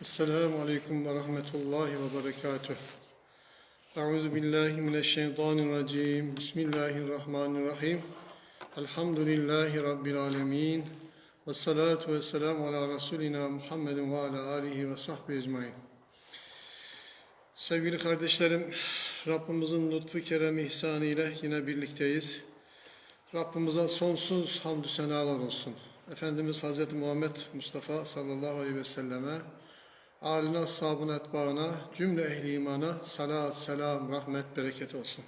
Esselamu Aleyküm ve Rahmetullahi ve Berekatuh. Euzu billahi mineşşeytanirracim. Bismillahirrahmanirrahim. Elhamdülillahi rabbil alamin. Ve salatu ve selam ala Resulina Muhammedin ve ala alihi ve sahbihi ecmaîn. Sevgili kardeşlerim, Rabbimizin lütfu, keremi, ihsanı ile yine birlikteyiz. Rabbimize sonsuz hamdü senalar olsun. Efendimiz Hazreti Muhammed Mustafa sallallahu aleyhi ve selleme âline, ashabına, etbaına, cümle ehli imana salat, selam, rahmet, bereket olsun.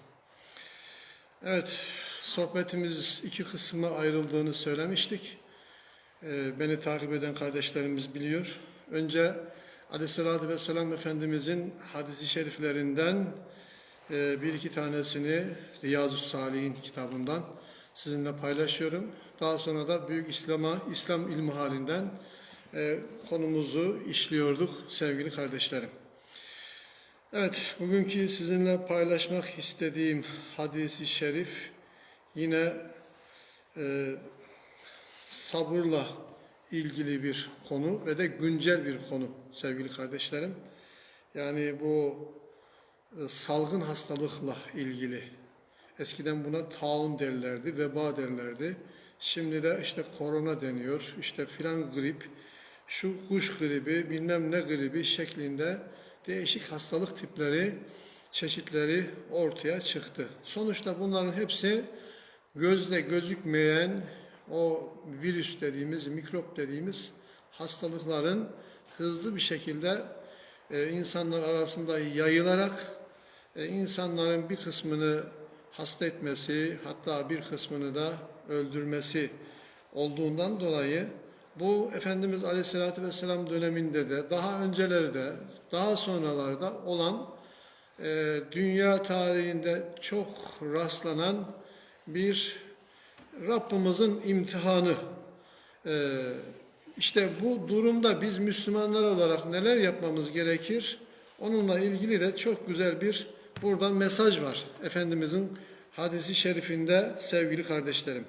Evet, sohbetimiz iki kısma ayrıldığını söylemiştik. Ee, beni takip eden kardeşlerimiz biliyor. Önce Aleyhisselatü Vesselam Efendimizin hadisi şeriflerinden e, bir iki tanesini Riyazu Salihin kitabından sizinle paylaşıyorum. Daha sonra da Büyük İslam'a, İslam ilmi halinden e, konumuzu işliyorduk sevgili kardeşlerim. Evet, bugünkü sizinle paylaşmak istediğim hadisi şerif yine e, sabırla ilgili bir konu ve de güncel bir konu sevgili kardeşlerim. Yani bu e, salgın hastalıkla ilgili. Eskiden buna taun derlerdi, veba derlerdi. Şimdi de işte korona deniyor, işte filan grip, şu kuş gribi, bilmem ne gribi şeklinde değişik hastalık tipleri, çeşitleri ortaya çıktı. Sonuçta bunların hepsi gözle gözükmeyen o virüs dediğimiz, mikrop dediğimiz hastalıkların hızlı bir şekilde e, insanlar arasında yayılarak e, insanların bir kısmını hasta etmesi, hatta bir kısmını da öldürmesi olduğundan dolayı bu Efendimiz Aleyhisselatü Vesselam döneminde de daha öncelerde, daha sonralarda olan e, dünya tarihinde çok rastlanan bir Rabbimizin imtihanı. E, işte bu durumda biz Müslümanlar olarak neler yapmamız gerekir? Onunla ilgili de çok güzel bir buradan mesaj var. Efendimizin hadisi şerifinde sevgili kardeşlerim.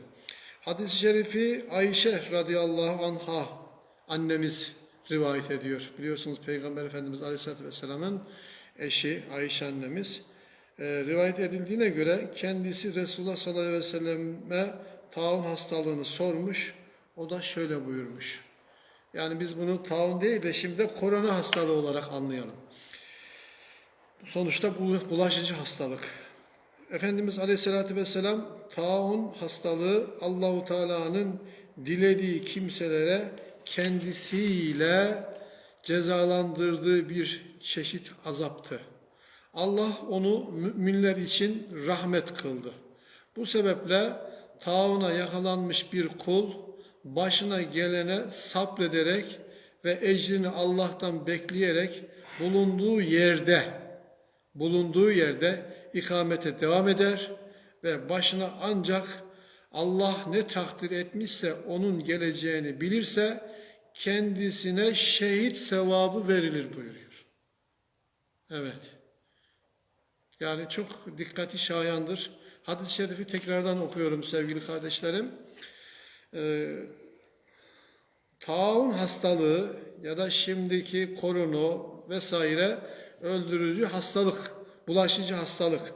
Hadis-i şerifi Ayşe radıyallahu anha annemiz rivayet ediyor. Biliyorsunuz Peygamber Efendimiz Aleyhisselatü Vesselam'ın eşi Ayşe annemiz. E, rivayet edildiğine göre kendisi Resulullah sallallahu aleyhi ve selleme taun hastalığını sormuş. O da şöyle buyurmuş. Yani biz bunu taun değil de şimdi korona hastalığı olarak anlayalım. Sonuçta bu bulaşıcı hastalık. Efendimiz Aleyhisselatü Vesselam taun hastalığı Allahu Teala'nın dilediği kimselere kendisiyle cezalandırdığı bir çeşit azaptı. Allah onu müminler için rahmet kıldı. Bu sebeple tauna yakalanmış bir kul başına gelene sabrederek ve ecrini Allah'tan bekleyerek bulunduğu yerde bulunduğu yerde ikamete devam eder ve başına ancak Allah ne takdir etmişse onun geleceğini bilirse kendisine şehit sevabı verilir buyuruyor. Evet. Yani çok dikkati şayandır. Hadis-i şerifi tekrardan okuyorum sevgili kardeşlerim. Ee, taun hastalığı ya da şimdiki korona vesaire öldürücü hastalık, bulaşıcı hastalık.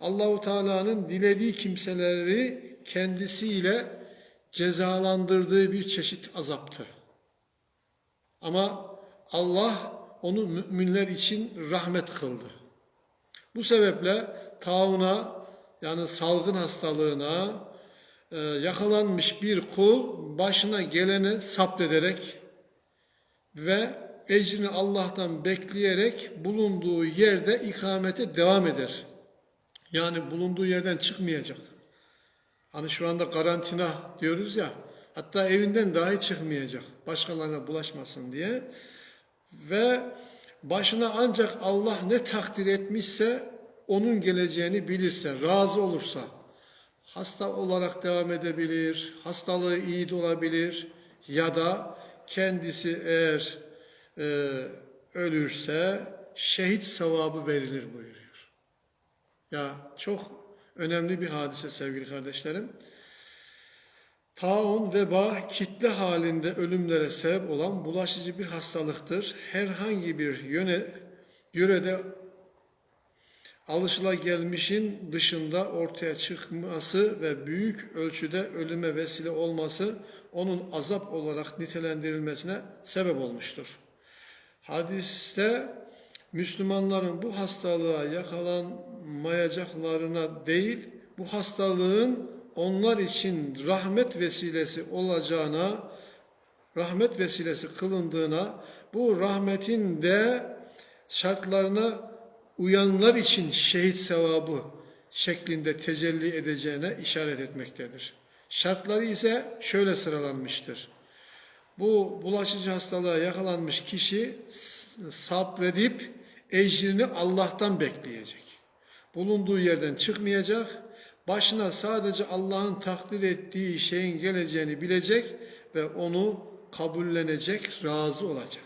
Allahu Teala'nın dilediği kimseleri kendisiyle cezalandırdığı bir çeşit azaptı. Ama Allah onu müminler için rahmet kıldı. Bu sebeple tauna yani salgın hastalığına e, yakalanmış bir kul başına gelene sabrederek ve ecrini Allah'tan bekleyerek bulunduğu yerde ikamete devam eder. Yani bulunduğu yerden çıkmayacak. Hani şu anda karantina diyoruz ya, hatta evinden dahi çıkmayacak. Başkalarına bulaşmasın diye. Ve başına ancak Allah ne takdir etmişse onun geleceğini bilirse, razı olursa, hasta olarak devam edebilir, hastalığı iyi de olabilir ya da kendisi eğer e, ölürse şehit sevabı verilir buyuruyor. Ya çok önemli bir hadise sevgili kardeşlerim. Taun, veba, kitle halinde ölümlere sebep olan bulaşıcı bir hastalıktır. Herhangi bir yöne, yörede alışılagelmişin dışında ortaya çıkması ve büyük ölçüde ölüme vesile olması onun azap olarak nitelendirilmesine sebep olmuştur. Hadiste Müslümanların bu hastalığa yakalanmayacaklarına değil, bu hastalığın onlar için rahmet vesilesi olacağına, rahmet vesilesi kılındığına, bu rahmetin de şartlarına uyanlar için şehit sevabı şeklinde tecelli edeceğine işaret etmektedir. Şartları ise şöyle sıralanmıştır. Bu bulaşıcı hastalığa yakalanmış kişi sabredip ecrini Allah'tan bekleyecek. Bulunduğu yerden çıkmayacak, başına sadece Allah'ın takdir ettiği şeyin geleceğini bilecek ve onu kabullenecek, razı olacak.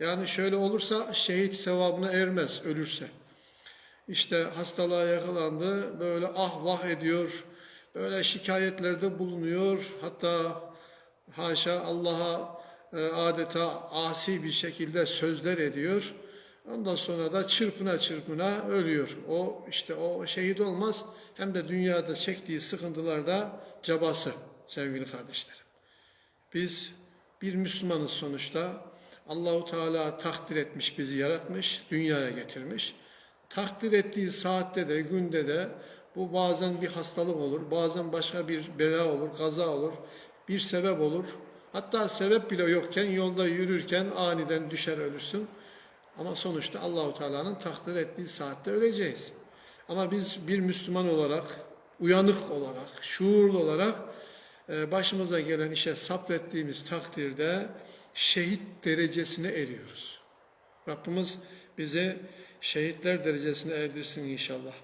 Yani şöyle olursa şehit sevabına ermez ölürse. İşte hastalığa yakalandı, böyle ah vah ediyor, böyle şikayetlerde bulunuyor. Hatta haşa Allah'a e, adeta asi bir şekilde sözler ediyor. Ondan sonra da çırpına çırpına ölüyor. O işte o şehit olmaz. Hem de dünyada çektiği sıkıntılarda cabası sevgili kardeşlerim. Biz bir Müslümanız sonuçta. Allahu Teala takdir etmiş, bizi yaratmış, dünyaya getirmiş. Takdir ettiği saatte de, günde de bu bazen bir hastalık olur, bazen başka bir bela olur, kaza olur, bir sebep olur. Hatta sebep bile yokken yolda yürürken aniden düşer ölürsün. Ama sonuçta Allahu Teala'nın takdir ettiği saatte öleceğiz. Ama biz bir Müslüman olarak, uyanık olarak, şuurlu olarak e, başımıza gelen işe sabrettiğimiz takdirde şehit derecesine eriyoruz. Rabbimiz bizi şehitler derecesine erdirsin inşallah.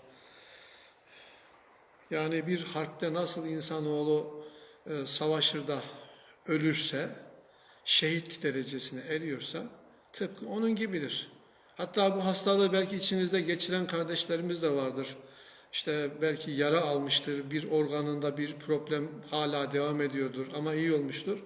Yani bir harpte nasıl insanoğlu e, savaşır da ölürse, şehit derecesine eriyorsa tıpkı onun gibidir. Hatta bu hastalığı belki içinizde geçiren kardeşlerimiz de vardır. İşte belki yara almıştır, bir organında bir problem hala devam ediyordur ama iyi olmuştur.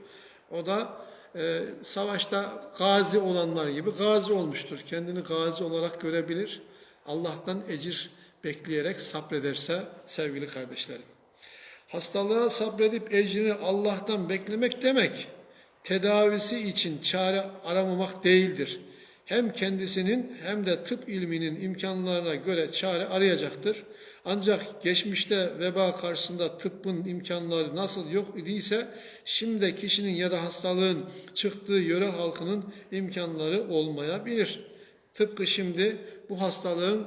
O da e, savaşta gazi olanlar gibi gazi olmuştur. Kendini gazi olarak görebilir. Allah'tan ecir bekleyerek sabrederse sevgili kardeşlerim. Hastalığa sabredip ecrini Allah'tan beklemek demek, tedavisi için çare aramamak değildir. Hem kendisinin hem de tıp ilminin imkanlarına göre çare arayacaktır. Ancak geçmişte veba karşısında tıbbın imkanları nasıl yok idiyse şimdi kişinin ya da hastalığın çıktığı yöre halkının imkanları olmayabilir. Tıpkı şimdi bu hastalığın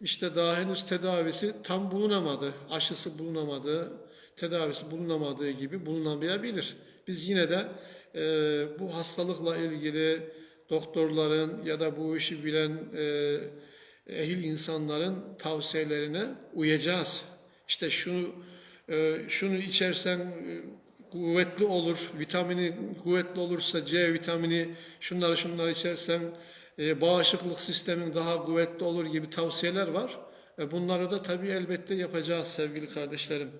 işte daha henüz tedavisi tam bulunamadı, aşısı bulunamadı, tedavisi bulunamadığı gibi bulunamayabilir. Biz yine de e, bu hastalıkla ilgili doktorların ya da bu işi bilen e, ehil insanların tavsiyelerine uyacağız. İşte şunu e, şunu içersen e, kuvvetli olur, vitamini kuvvetli olursa C vitamini, şunları şunları içersen e, bağışıklık sistemin daha kuvvetli olur gibi tavsiyeler var. E, bunları da tabii elbette yapacağız sevgili kardeşlerim.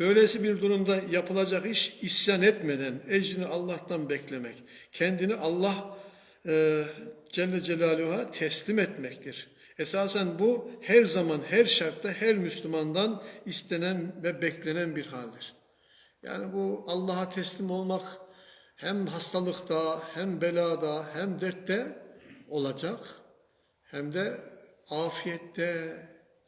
Böylesi bir durumda yapılacak iş isyan etmeden ecrini Allah'tan beklemek. Kendini Allah e, Celle Celaluhu'ya teslim etmektir. Esasen bu her zaman, her şartta, her Müslümandan istenen ve beklenen bir haldir. Yani bu Allah'a teslim olmak hem hastalıkta, hem belada, hem dertte olacak. Hem de afiyette,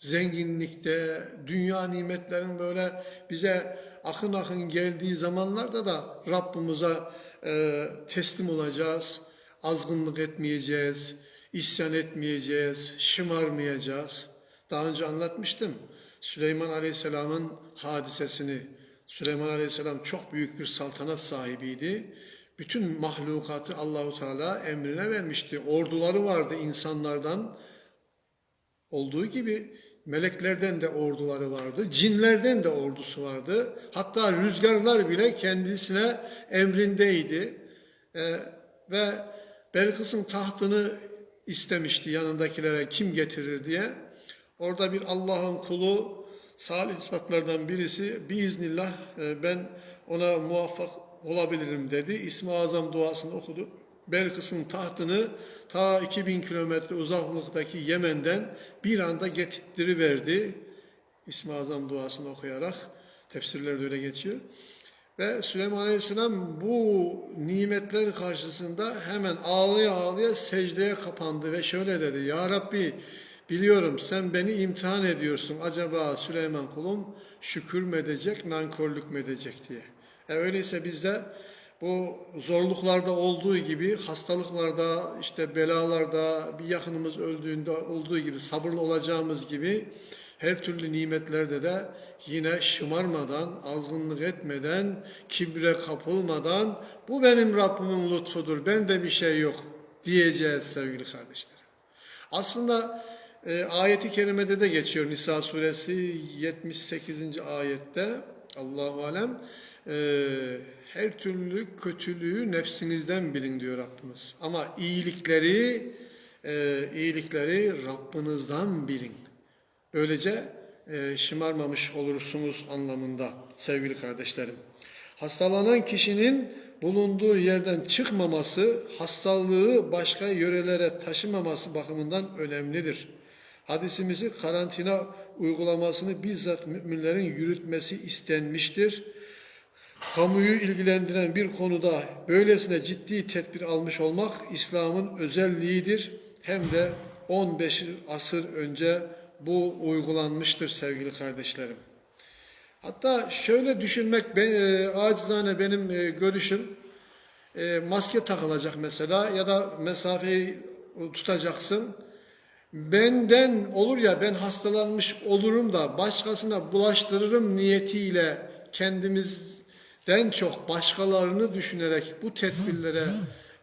zenginlikte, dünya nimetlerin böyle bize akın akın geldiği zamanlarda da Rabbimize e, teslim olacağız. Azgınlık etmeyeceğiz, isyan etmeyeceğiz, şımarmayacağız. Daha önce anlatmıştım. Süleyman Aleyhisselam'ın hadisesini. Süleyman Aleyhisselam çok büyük bir saltanat sahibiydi. Bütün mahlukatı Allahu Teala emrine vermişti. Orduları vardı insanlardan olduğu gibi meleklerden de orduları vardı, cinlerden de ordusu vardı. Hatta rüzgarlar bile kendisine emrindeydi. Ee, ve Belkıs'ın tahtını istemişti yanındakilere kim getirir diye. Orada bir Allah'ın kulu salih zatlardan birisi biiznillah e, ben ona muvaffak olabilirim dedi. İsmi Azam duasını okudu. Belkıs'ın tahtını ta 2000 kilometre uzaklıktaki Yemen'den bir anda getirttiriverdi. İsmi Azam duasını okuyarak tefsirlerde öyle geçiyor. Ve Süleyman Aleyhisselam bu nimetler karşısında hemen ağlaya ağlaya secdeye kapandı ve şöyle dedi. Ya Rabbi biliyorum sen beni imtihan ediyorsun. Acaba Süleyman kulum şükür mü edecek, nankörlük mü edecek diye. E öyleyse biz de bu zorluklarda olduğu gibi hastalıklarda, işte belalarda, bir yakınımız öldüğünde olduğu gibi sabırlı olacağımız gibi her türlü nimetlerde de yine şımarmadan, azgınlık etmeden, kibre kapılmadan bu benim Rabbimin lütfudur, bende bir şey yok diyeceğiz sevgili kardeşlerim. Aslında e, ayeti kerimede de geçiyor Nisa suresi 78. ayette Allahu alem e, her türlü kötülüğü nefsinizden bilin diyor Rabbimiz. Ama iyilikleri e, iyilikleri Rabbinizden bilin. Böylece e, şımarmamış olursunuz anlamında sevgili kardeşlerim. Hastalanan kişinin bulunduğu yerden çıkmaması, hastalığı başka yörelere taşımaması bakımından önemlidir. Hadisimizi karantina uygulamasını bizzat müminlerin yürütmesi istenmiştir. Kamuyu ilgilendiren bir konuda böylesine ciddi tedbir almış olmak İslam'ın özelliğidir. Hem de 15 asır önce bu uygulanmıştır sevgili kardeşlerim. Hatta şöyle düşünmek ben, e, acizane benim e, görüşüm e, maske takılacak mesela ya da mesafeyi tutacaksın. Benden olur ya ben hastalanmış olurum da başkasına bulaştırırım niyetiyle kendimizden çok başkalarını düşünerek bu tedbirlere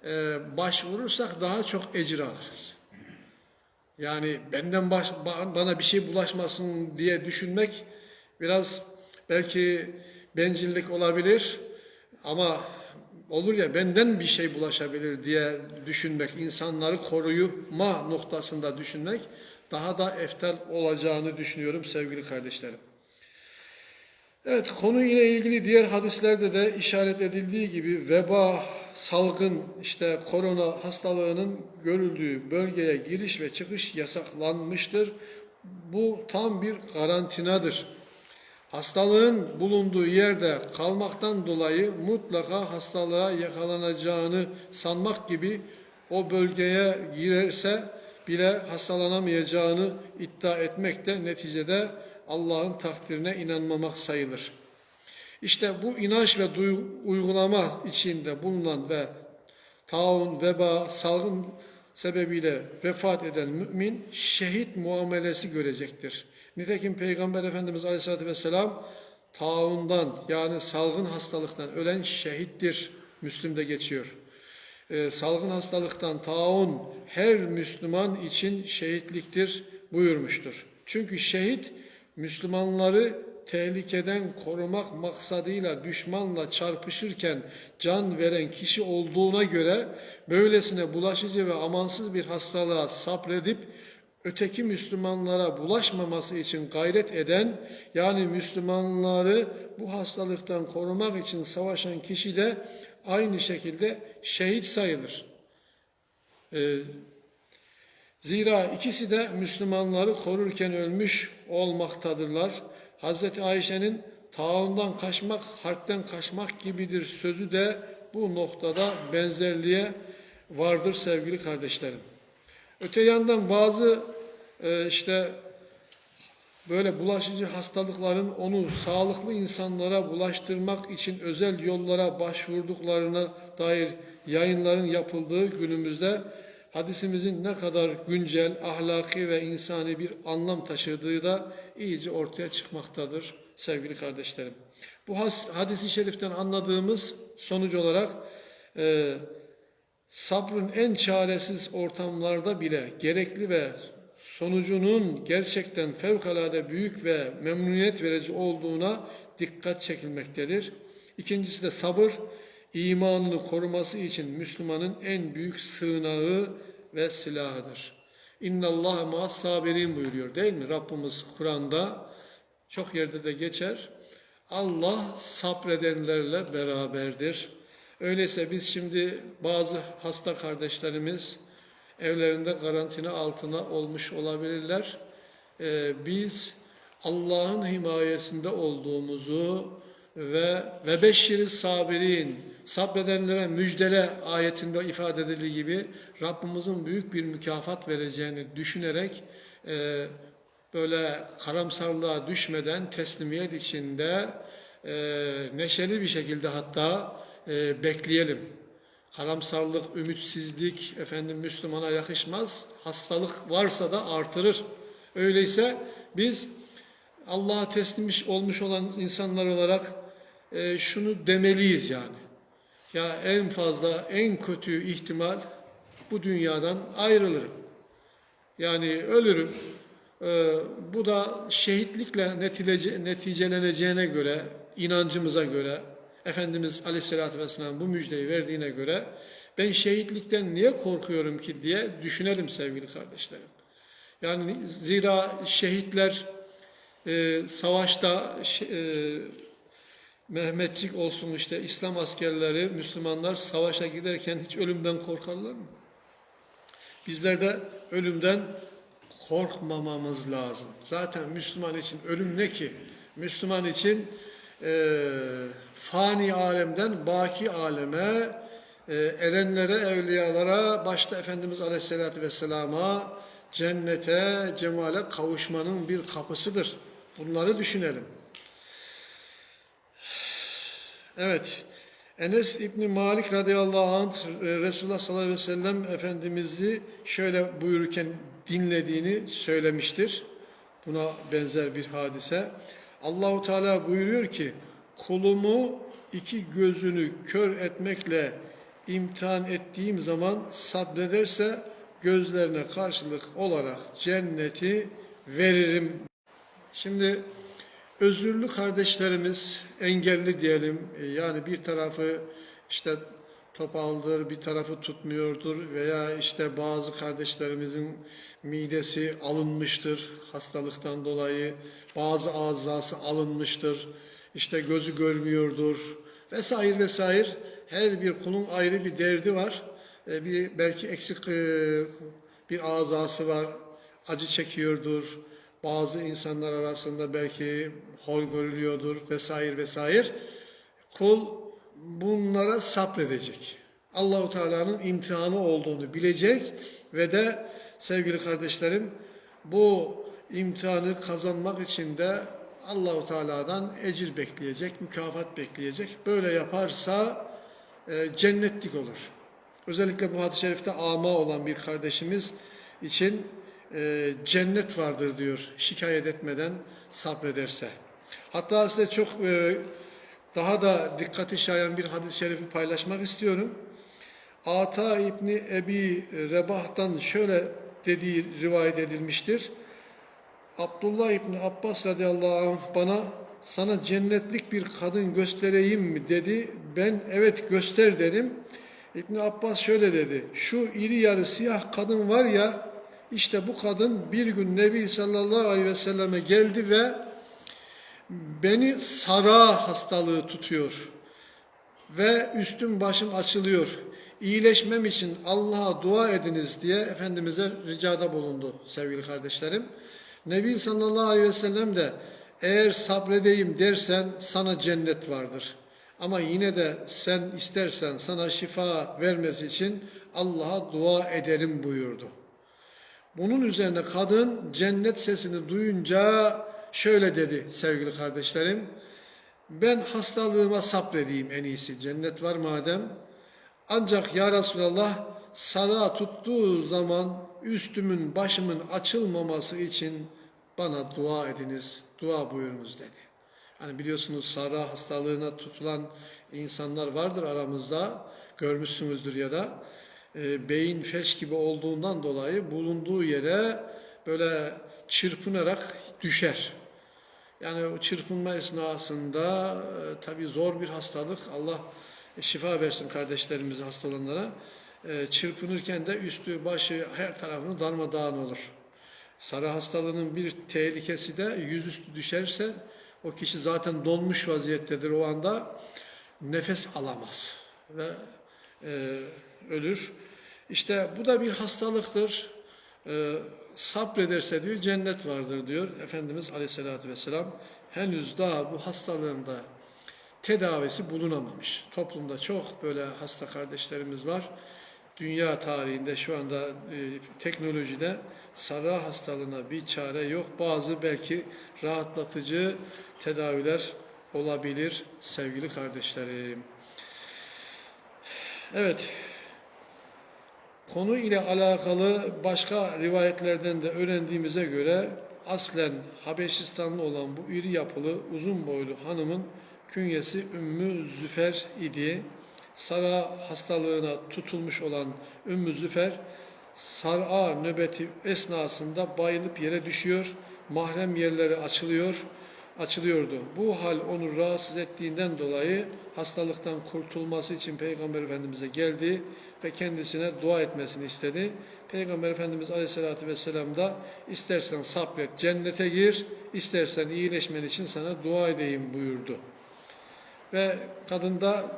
e, başvurursak daha çok ecir alırız. Yani benden baş, ba- bana bir şey bulaşmasın diye düşünmek biraz belki bencillik olabilir ama olur ya benden bir şey bulaşabilir diye düşünmek, insanları koruyma noktasında düşünmek daha da eftal olacağını düşünüyorum sevgili kardeşlerim. Evet konu ile ilgili diğer hadislerde de işaret edildiği gibi veba, salgın, işte korona hastalığının görüldüğü bölgeye giriş ve çıkış yasaklanmıştır. Bu tam bir garantinadır. Hastalığın bulunduğu yerde kalmaktan dolayı mutlaka hastalığa yakalanacağını sanmak gibi o bölgeye girerse bile hastalanamayacağını iddia etmek de neticede Allah'ın takdirine inanmamak sayılır. İşte bu inanç ve uygulama içinde bulunan ve taun, veba, salgın sebebiyle vefat eden mümin şehit muamelesi görecektir. Nitekim Peygamber Efendimiz Aleyhisselatü Vesselam taundan yani salgın hastalıktan ölen şehittir. Müslüm'de geçiyor. Ee, salgın hastalıktan taun her Müslüman için şehitliktir buyurmuştur. Çünkü şehit Müslümanları tehlikeden korumak maksadıyla düşmanla çarpışırken can veren kişi olduğuna göre böylesine bulaşıcı ve amansız bir hastalığa sabredip öteki Müslümanlara bulaşmaması için gayret eden yani Müslümanları bu hastalıktan korumak için savaşan kişi de aynı şekilde şehit sayılır. Ee, Zira ikisi de Müslümanları korurken ölmüş olmaktadırlar. Hazreti Ayşe'nin taundan kaçmak, harpten kaçmak gibidir sözü de bu noktada benzerliğe vardır sevgili kardeşlerim. Öte yandan bazı e, işte böyle bulaşıcı hastalıkların onu sağlıklı insanlara bulaştırmak için özel yollara başvurduklarına dair yayınların yapıldığı günümüzde hadisimizin ne kadar güncel, ahlaki ve insani bir anlam taşıdığı da iyice ortaya çıkmaktadır sevgili kardeşlerim. Bu hadisi şeriften anladığımız sonuç olarak e, sabrın en çaresiz ortamlarda bile gerekli ve sonucunun gerçekten fevkalade büyük ve memnuniyet verici olduğuna dikkat çekilmektedir. İkincisi de sabır, imanını koruması için Müslümanın en büyük sığınağı ve silahıdır. İnna Allah ma'as sabirin buyuruyor değil mi? Rabbimiz Kur'an'da Çok yerde de geçer. Allah sabredenlerle beraberdir. Öyleyse biz şimdi bazı hasta kardeşlerimiz evlerinde karantina altına olmuş olabilirler. Ee, biz Allah'ın himayesinde olduğumuzu ve ve beşşiri sabirin sabredenlere müjdele ayetinde ifade edildiği gibi Rabbimizin büyük bir mükafat vereceğini düşünerek e, böyle karamsarlığa düşmeden teslimiyet içinde e, neşeli bir şekilde hatta e, bekleyelim. Karamsarlık, ümitsizlik efendim Müslümana yakışmaz. Hastalık varsa da artırır. Öyleyse biz Allah'a teslim olmuş olan insanlar olarak e, şunu demeliyiz yani. Ya en fazla, en kötü ihtimal bu dünyadan ayrılırım. Yani ölürüm. Ee, bu da şehitlikle netilece, neticeleneceğine göre, inancımıza göre, Efendimiz Aleyhisselatü Vesselam bu müjdeyi verdiğine göre ben şehitlikten niye korkuyorum ki diye düşünelim sevgili kardeşlerim. Yani zira şehitler e, savaşta e, Mehmetçik olsun işte İslam askerleri, Müslümanlar savaşa giderken hiç ölümden korkarlar mı? Bizler de ölümden korkmamamız lazım. Zaten Müslüman için ölüm ne ki? Müslüman için e, fani alemden baki aleme, e, erenlere, evliyalara, başta Efendimiz Aleyhisselatü Vesselam'a, cennete, cemale kavuşmanın bir kapısıdır. Bunları düşünelim. Evet. Enes İbni Malik radıyallahu anh e, Resulullah sallallahu aleyhi ve sellem Efendimiz'i şöyle buyururken dinlediğini söylemiştir. Buna benzer bir hadise. Allahu Teala buyuruyor ki kulumu iki gözünü kör etmekle imtihan ettiğim zaman sabrederse gözlerine karşılık olarak cenneti veririm. Şimdi özürlü kardeşlerimiz engelli diyelim e, yani bir tarafı işte topaldır bir tarafı tutmuyordur veya işte bazı kardeşlerimizin midesi alınmıştır hastalıktan dolayı bazı azası alınmıştır işte gözü görmüyordur vesaire vesaire. Her bir kulun ayrı bir derdi var. E, bir belki eksik e, bir azası var acı çekiyordur bazı insanlar arasında belki hor görülüyordur vesaire vesaire. Kul bunlara sabredecek. Allahu Teala'nın imtihanı olduğunu bilecek ve de sevgili kardeşlerim bu imtihanı kazanmak için de Allahu Teala'dan ecir bekleyecek, mükafat bekleyecek. Böyle yaparsa e, cennetlik olur. Özellikle bu hadis-i şerifte ama olan bir kardeşimiz için e, cennet vardır diyor şikayet etmeden sabrederse. Hatta size çok e, daha da dikkati şayan bir hadis-i şerifi paylaşmak istiyorum. Ata İbni Ebi Rebah'tan şöyle dediği rivayet edilmiştir. Abdullah İbni Abbas radıyallahu anh bana sana cennetlik bir kadın göstereyim mi dedi. Ben evet göster dedim. İbni Abbas şöyle dedi. Şu iri yarı siyah kadın var ya işte bu kadın bir gün Nebi sallallahu aleyhi ve selleme geldi ve beni sara hastalığı tutuyor ve üstüm başım açılıyor. İyileşmem için Allah'a dua ediniz diye Efendimiz'e ricada bulundu sevgili kardeşlerim. Nebi sallallahu aleyhi ve sellem de eğer sabredeyim dersen sana cennet vardır. Ama yine de sen istersen sana şifa vermesi için Allah'a dua ederim buyurdu. Bunun üzerine kadın cennet sesini duyunca şöyle dedi sevgili kardeşlerim. Ben hastalığıma sabredeyim en iyisi. Cennet var madem. Ancak ya Resulallah sara tuttuğu zaman üstümün başımın açılmaması için bana dua ediniz, dua buyurunuz dedi. Hani biliyorsunuz sara hastalığına tutulan insanlar vardır aramızda. Görmüşsünüzdür ya da e, beyin felç gibi olduğundan dolayı bulunduğu yere böyle çırpınarak düşer. Yani o çırpınma esnasında e, tabii zor bir hastalık. Allah şifa versin kardeşlerimize hasta olanlara. E, çırpınırken de üstü, başı, her tarafını darmadağın olur. Sarı hastalığının bir tehlikesi de yüzüstü düşerse o kişi zaten donmuş vaziyettedir o anda nefes alamaz ve e, ölür. İşte bu da bir hastalıktır. E, sabrederse diyor cennet vardır diyor Efendimiz Aleyhisselatü Vesselam. Henüz daha bu hastalığın da tedavisi bulunamamış. Toplumda çok böyle hasta kardeşlerimiz var. Dünya tarihinde şu anda e, teknolojide sarı hastalığına bir çare yok. Bazı belki rahatlatıcı tedaviler olabilir sevgili kardeşlerim. Evet. Konu ile alakalı başka rivayetlerden de öğrendiğimize göre aslen Habeşistanlı olan bu iri yapılı uzun boylu hanımın künyesi Ümmü Züfer idi. Sara hastalığına tutulmuş olan Ümmü Züfer Sar'a nöbeti esnasında bayılıp yere düşüyor. Mahrem yerleri açılıyor, açılıyordu. Bu hal onu rahatsız ettiğinden dolayı hastalıktan kurtulması için Peygamber Efendimiz'e geldi ve kendisine dua etmesini istedi. Peygamber Efendimiz Aleyhisselatü Vesselam da istersen sabret cennete gir, istersen iyileşmen için sana dua edeyim buyurdu. Ve kadın da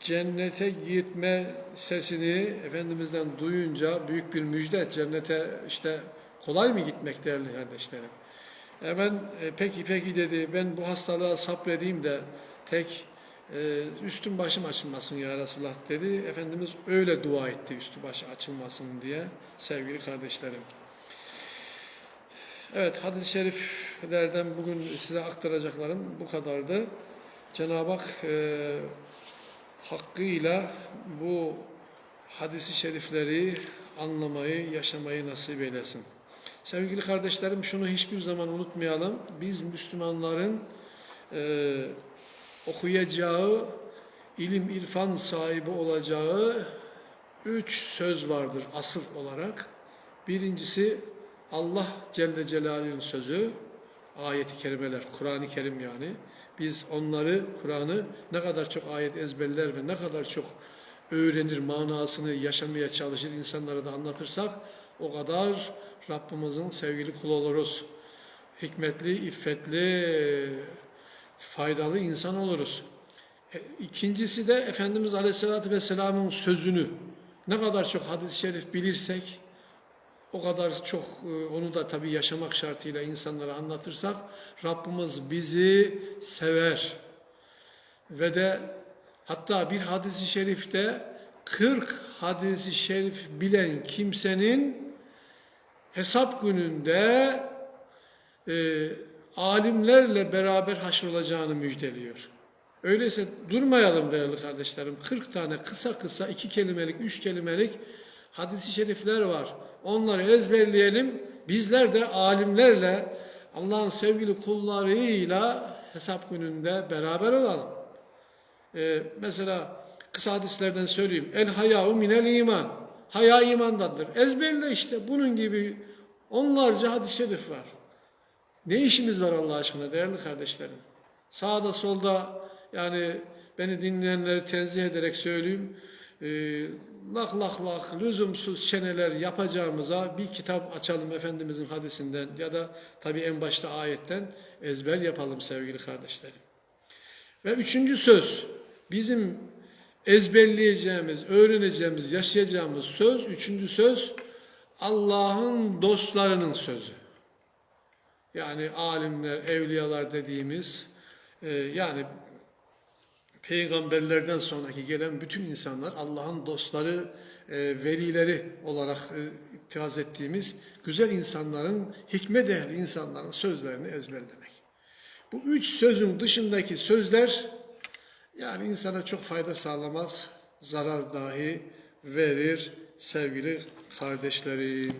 cennete gitme sesini Efendimiz'den duyunca büyük bir müjde. Cennete işte kolay mı gitmek değerli kardeşlerim? Hemen e, peki peki dedi ben bu hastalığa sabredeyim de tek e, üstüm başım açılmasın ya Resulullah dedi. Efendimiz öyle dua etti üstü başı açılmasın diye sevgili kardeşlerim. Evet hadis-i şeriflerden bugün size aktaracaklarım bu kadardı. Cenab-ı Hak e, hakkıyla bu hadisi şerifleri anlamayı, yaşamayı nasip eylesin. Sevgili kardeşlerim şunu hiçbir zaman unutmayalım. Biz Müslümanların e, okuyacağı, ilim irfan sahibi olacağı üç söz vardır asıl olarak. Birincisi Allah Celle Celaluhu'nun sözü, ayeti kerimeler, Kur'an-ı Kerim yani. Biz onları, Kur'an'ı ne kadar çok ayet ezberler ve ne kadar çok öğrenir, manasını yaşamaya çalışır, insanlara da anlatırsak o kadar Rabbimizin sevgili kulu oluruz. Hikmetli, iffetli, faydalı insan oluruz. E, İkincisi de Efendimiz Aleyhisselatü Vesselam'ın sözünü ne kadar çok hadis-i şerif bilirsek o kadar çok e, onu da tabii yaşamak şartıyla insanlara anlatırsak Rabbimiz bizi sever. Ve de hatta bir hadisi şerifte 40 hadisi şerif bilen kimsenin hesap gününde e, alimlerle beraber haşrolacağını müjdeliyor. Öyleyse durmayalım değerli kardeşlerim. 40 tane kısa kısa iki kelimelik, üç kelimelik hadisi şerifler var. Onları ezberleyelim. Bizler de alimlerle Allah'ın sevgili kullarıyla hesap gününde beraber olalım. Ee, mesela kısa hadislerden söyleyeyim. El hayâhu minel iman. Haya imandandır. Ezberle işte bunun gibi onlarca hadis-i şerif var. Ne işimiz var Allah aşkına değerli kardeşlerim? Sağda solda yani beni dinleyenleri tenzih ederek söyleyeyim. E, lak lak lak lüzumsuz çeneler yapacağımıza bir kitap açalım Efendimizin hadisinden ya da tabi en başta ayetten ezber yapalım sevgili kardeşlerim. Ve üçüncü söz bizim ezberleyeceğimiz, öğreneceğimiz, yaşayacağımız söz, üçüncü söz Allah'ın dostlarının sözü. Yani alimler, evliyalar dediğimiz e, yani peygamberlerden sonraki gelen bütün insanlar Allah'ın dostları, e, velileri olarak e, ittihaz ettiğimiz güzel insanların, hikmet ehli insanların sözlerini ezberlemek. Bu üç sözün dışındaki sözler yani insana çok fayda sağlamaz, zarar dahi verir sevgili kardeşlerim.